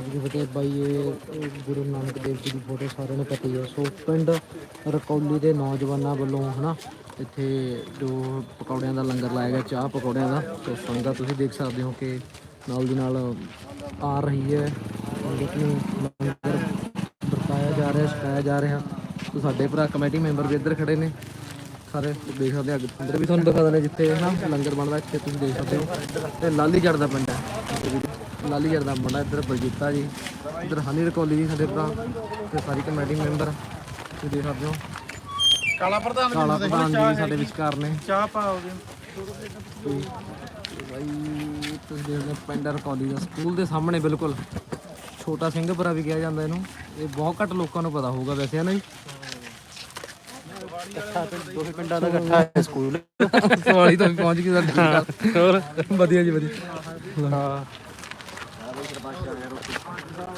ਜੀ ਫਤਿਹ ਬਾਈ, ਇਹ ਗੁਰੂ ਨਾਨਕ ਦੇਵ ਜੀ ਦੀ ਫੋਟੋ ਸਾਰਿਆਂ ਨੂੰ ਪਤਾ ਹੀ ਹੈ। ਸੋ ਪਿੰਡ ਰਕੌਲੀ ਦੇ ਨੌਜਵਾਨਾਂ ਵੱਲੋਂ, ਹਨਾ, ਇੱਥੇ ਜੋ ਪਕੌੜਿਆਂ ਦਾ ਲੰਗਰ ਲਾਇਆ ਗਿਆ, ਚਾਹ ਪਕੌੜਿਆਂ ਦਾ ਸੋ ਸੰਗਤ ਤੁਸੀਂ ਦੇਖ ਸਕਦੇ ਹੋ ਕਿ ਨਾਲ ਦੀ ਨਾਲ ਆ ਰਹੀ ਹੈ। ਸੰਗਤ ਨੂੰ ਲੰਗਰ ਵਰਤਾਇਆ ਜਾ ਰਿਹਾ, ਛਕਾਇਆ ਜਾ ਰਿਹਾ। ਸੋ ਸਾਡੇ ਭਰਾ ਕਮੇਟੀ ਮੈਂਬਰ ਵੀ ਇੱਧਰ ਖੜੇ ਨੇ। ਸਾਰੇ ਦੇਖ ਸਕਦੇ ਅੱਗੇ ਅੰਦਰ ਵੀ ਤੁਹਾਨੂੰ ਦਿਖਾ ਦਿੰਦੇ ਜਿੱਥੇ ਨਾ ਲੰਗਰ ਬਣਦਾ, ਇੱਥੇ ਤੁਸੀਂ ਦੇਖ ਸਕਦੇ ਹੋ। ਤੇ ਲਾਲੀ ਜੜ ਦਾ ਪਿੰਡ ਹੈ। ਲਾਲੀ ਜੜ ਦਾ ਮੁੰਡਾ ਇੱਧਰ ਬਲਜੀਤਾ ਜੀ। ਇੱਧਰ ਹਨੀ ਰਕੌਲੀ ਜੀ ਸਾਡੇ ਭਰਾ ਤੇ ਸਾਰੀ ਕਮੇਟੀ ਮੈਂਬਰ। ਤੁਸੀਂ ਦੇਖ ਸਕਦੇ ਹੋ। ਕਾਲਾ ਪ੍ਰਧਾਨ ਕਾਲਾ ਪ੍ਰਧਾਨ ਜੀ ਸਾਡੇ ਵਿਚਕਾਰ ਨੇ। ਚਾਹ ਪਾਓਗੇ? ਬਾਈ ਤੁਸੀਂ ਦੇਖਦੇ ਹੋ ਪਿੰਡ ਰਕੌਲੀ ਦਾ ਸਕੂਲ ਦੇ ਸਾਹਮਣੇ ਬਿਲਕੁਲ ਛੋਟਾ ਸਿੰਘਪੁਰਾ ਵੀ ਕਿਹਾ ਜਾਂਦਾ ਇਹਨੂੰ। ਇਹ ਬਹੁਤ ਘੱਟ ਲੋਕਾਂ ਨੂੰ ਪਤਾ ਹੋਊਗਾ ਵੈਸੇ ਹੈ ਨਾ ਜੀ? ਦੋਹੇ ਪਿੰਡਾਂ ਦਾ ਇਕੱਠਾ ਹੈ ਸਕੂਲ। ਸਵਾਲੀ ਤਾਂ ਵੀ ਪਹੁੰਚ ਗਈ ਸਾਡੀ। ਹੋਰ। ਵਧੀਆ ਜੀ ਵਧੀਆ। ਹਾਂ।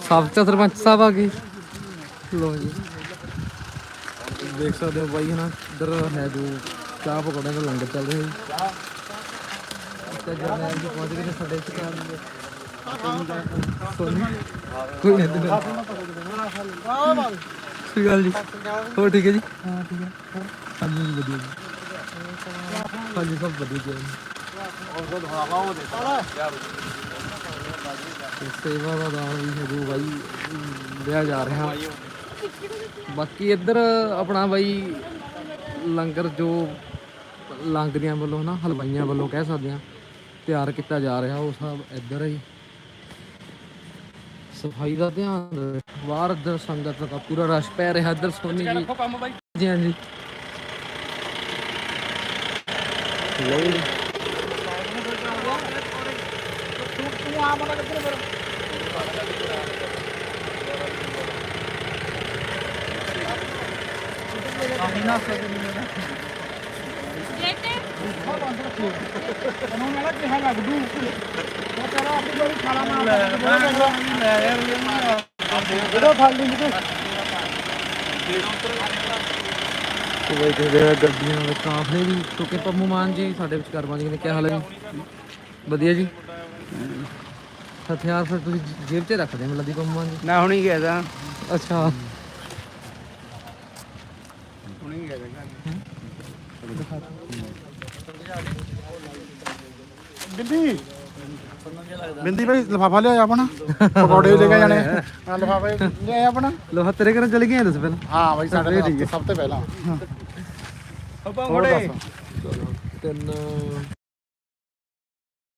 ਸਾਬਕਾ ਸਰਪੰਚ ਸਾਹਿਬ ਆ ਗਏ। ਲੋ ਜੀ। ਦੇਖ ਸਕਦੇ ਹੋ ਬਾਈ ਹਨਾ ਇੱਧਰ ਹੈ ਜੋ ਚਾਹ ਪਕੌੜਿਆਂ ਦਾ ਲੰਗਰ ਚੱਲ ਰਿਹਾ ਜੀ। ਤੇ ਜਰਨੈਲ ਜੀ ਪਹੁੰਚ ਗਏ ਨੇ ਸਾਡੇ ਇੱਥੇ ਸੋਨੀ। ਕੋਈ ਨਹੀਂ ਦਿੰਦਾ ਸਹੀ ਗੱਲ ਜੀ। ਹੋਰ ਠੀਕ ਹੈ ਜੀ? ਹਾਂ ਠੀਕ ਹੈ। ਹਾਂਜੀ ਜੀ, ਵਧੀਆ ਜੀ। ਹਾਂਜੀ ਸਭ ਵਧੀਆ ਜੀ। ਤੇ ਸੇਵਾ ਦਾ ਦਾਨ ਵੀ ਹੈ ਜੋ ਬਾਈ ਲਿਆ ਜਾ ਰਿਹਾ। ਬਾਕੀ ਇੱਧਰ ਆਪਣਾ ਬਾਈ ਲੰਗਰ ਜੋ ਲੰਗਦਿਆਂ ਵੱਲੋਂ ਨਾ ਹਲਵਾਈਆਂ ਵੱਲੋਂ ਕਹਿ ਸਕਦੇ ਆ ਤਿਆਰ ਕੀਤਾ ਜਾ ਰਿਹਾ ਉਹ ਸਭ ਇੱਧਰ ਹੀ। ਸਫ਼ਾਈ ਦਾ ਧਿਆਨ। ਬਾਹਰ ਇੱਧਰ ਸੰਗਤ ਦਾ ਪੂਰਾ ਰਸ਼ ਪੈ ਰਿਹਾ ਇੱਧਰ ਸੋਨੀ ਜੀ। ਜੀ ਹਾਂਜੀ ਲਓ ਜੀ ਤੂੰ ਆ ਮਨਾ ਕਿੱਥੇ ਫਿਰ। ਆਹੀ ਨਾ ਸਕਦੇ ਨਹੀਂ ਨਾ ਉਹਨਾਂ ਨਾਲ ਕਿਹਾ ਲੱਗ ਦੂ ਉਹ ਤੇਰਾ ਆਪਣੀ ਕੋਈ ਖਾਲਾ ਨਾ ਲੈ ਯਾਰ ਇਹਦਾ ਫੜ ਲਈ ਤੇ ਤੇ ਬਾਈ ਦੇਖਦੇ ਆ ਗੱਡੀਆਂ ਦੇ ਕਾਫਲੇ ਵੀ ਕਿਉਂਕਿ ਪੰਮੂ ਮਾਨ ਜੀ ਸਾਡੇ ਵਿਚਕਾਰ ਪਹੁੰਚ ਗਏ ਨੇ ਕੀ ਹਾਲ ਹੈ ਜੀ ਵਧੀਆ ਜੀ। ਹਥਿਆਰ ਫਿਰ ਤੁਸੀਂ ਜੇਬ 'ਚ ਰੱਖਦੇ ਮਤਲਬ ਪੰਮੂ ਮਾਨ ਜੀ ਨਾ ਹੁਣੀ ਗਿਆ ਤਾਂ। ਅੱਛਾ। ਹੁਣੀ ਗਿਆ ਬਿੰਦੀ। ਬਿੰਦੀ ਭਾਈ ਲਫਾਫਾ ਲਿਆ ਆਪਣਾ। ਪਕੌੜੇ ਲੈ ਕੇ ਜਾਣੇ। ਹਾਂ ਲਫਾਫੇ ਲਿਆ ਆਪਣਾ। ਲੋ ਤੇਰੇ ਘਰ ਚਲੇ ਗਏ ਤੁਸੀਂ ਪਹਿਲਾਂ? ਹਾਂ ਭਾਈ ਸਾਡੇ ਸਭ ਤੋਂ ਪਹਿਲਾਂ। ਹੋਰ ਦੱਸ। ਤਿੰਨ